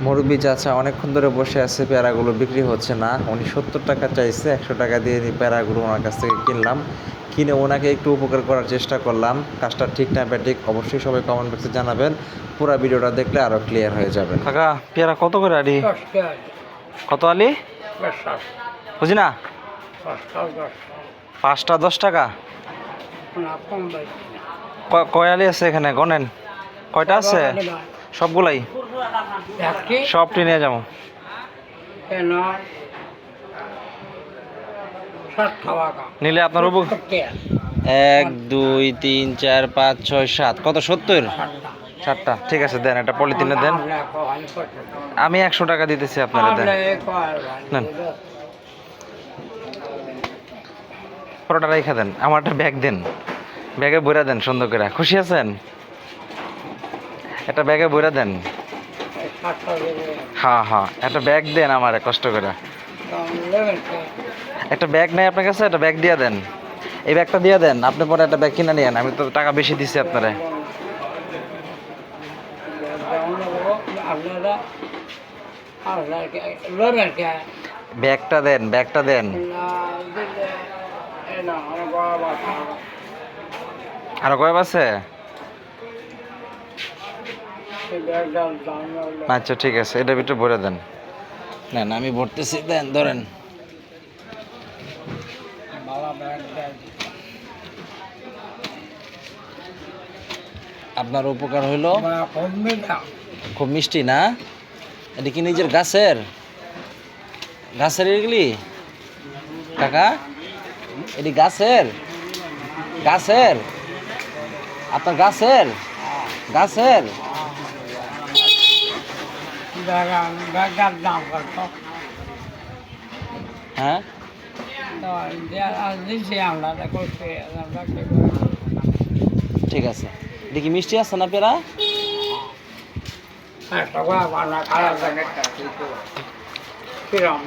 মুরব্বী চাচা অনেকক্ষণ ধরে বসে আছে পেয়ারাগুলো বিক্রি হচ্ছে না। উনি সত্তর টাকা চাইছে একশো টাকা দিয়ে পেয়ারাগুলো ওনার কাছ থেকে কিনলাম। কিনে ওনাকে একটু উপকার করার চেষ্টা করলাম। কাজটা ঠিক না ঠিক অবশ্যই সবাই কমেন্ট বক্সে জানাবেন। পুরো ভিডিওটা দেখলে আরও ক্লিয়ার হয়ে যাবে। কাকা পেয়ারা কত করে আলি কত আলি? বুঝি না? পাঁচটা দশ টাকা? ক- কয় আলি আছে এখানে? গনেন কয়টা আছে? সবগুলাই? সবটি নিয়ে যাব। নিলে আপনার উপ- এক দুই তিন চার পাঁচ ছয় সাত। কত? সত্তর? সাতটা। ঠিক আছে দেন একটা পলিথিনে দেন। আমি একশো টাকা দিতেছি আপনারা দেন। নেন। পরোটা রেখে দেন। আমার একটা ব্যাগ দেন। ব্যাগে বইরা দেন সুন্দর করে। খুশি আছেন? একটা ব্যাগে বইরা দেন। হ্যাঁ হ্যাঁ একটা ব্যাগ দেন আমার, কষ্ট করে। একটা ব্যাগ নেই আপনার কাছে, একটা ব্যাগ দিয়ে দেন। এই ব্যাগটা দিয়ে দেন, আপনি পরে একটা ব্যাগ কিনে নিয়েন, আমি তো টাকা বেশি দিছি আপনারে। ব্যাগটা দেন ব্যাগটা দেন। আর কয় আছে? আচ্ছা ঠিক আছে, এটা ভিতরে ভরে দেন। না আমি ভরতেছি, দেন, ধরেন। আপনার উপকার হইল? খুব মিষ্টি না? এটা কি নিজের গাছের? গাছের এগুলি? কাকা, এটি গাছের? গাছের? আপনার গাছের? গাছের? হ্যাঁ? ঠিক আছে। দেখি মিষ্টি আছে না পেরা কিরম